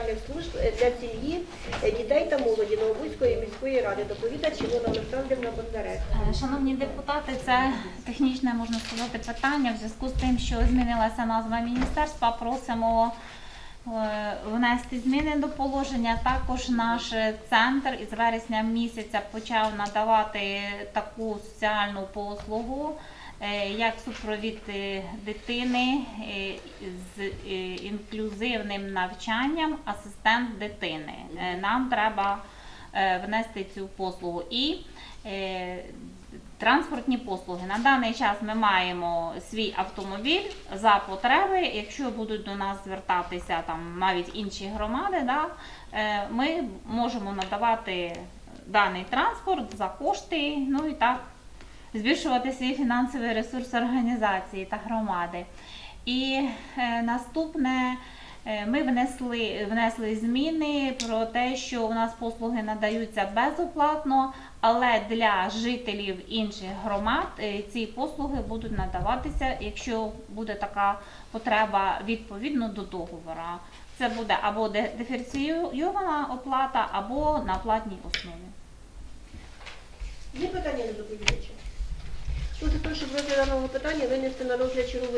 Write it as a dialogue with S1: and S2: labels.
S1: служб для сім'ї, е, дітей та молоді Новобузької міської ради. Доповідач Ілона Олександрівна Бондарек.
S2: Е, Шановні депутати, це технічне можна сказати питання. В зв'язку з тим, що змінилася назва міністерства, просимо е, внести зміни до положення. Також наш центр із вересня місяця почав надавати таку соціальну послугу. Е, Як супровід е, дитини е, з інклюзивним навчанням, асистент дитини. Нам треба внести цю послугу. І транспортні послуги. На даний час ми маємо свій автомобіль за потреби. Якщо будуть до нас звертатися там навіть інші громади, да, ми можемо надавати даний транспорт за кошти, ну і так збільшувати свій фінансовий ресурс організації та громади. І е, наступне. Е, Ми внесли, внесли зміни про те, що у нас послуги надаються безоплатно, але для жителів інших громад е, ці послуги будуть надаватися, якщо буде така потреба відповідно до договору. Це буде або диференційована оплата, або на платній основі.
S1: Є питання до доповідача? Хто за того, щоб розгляд даного питання винести на розгляд чергової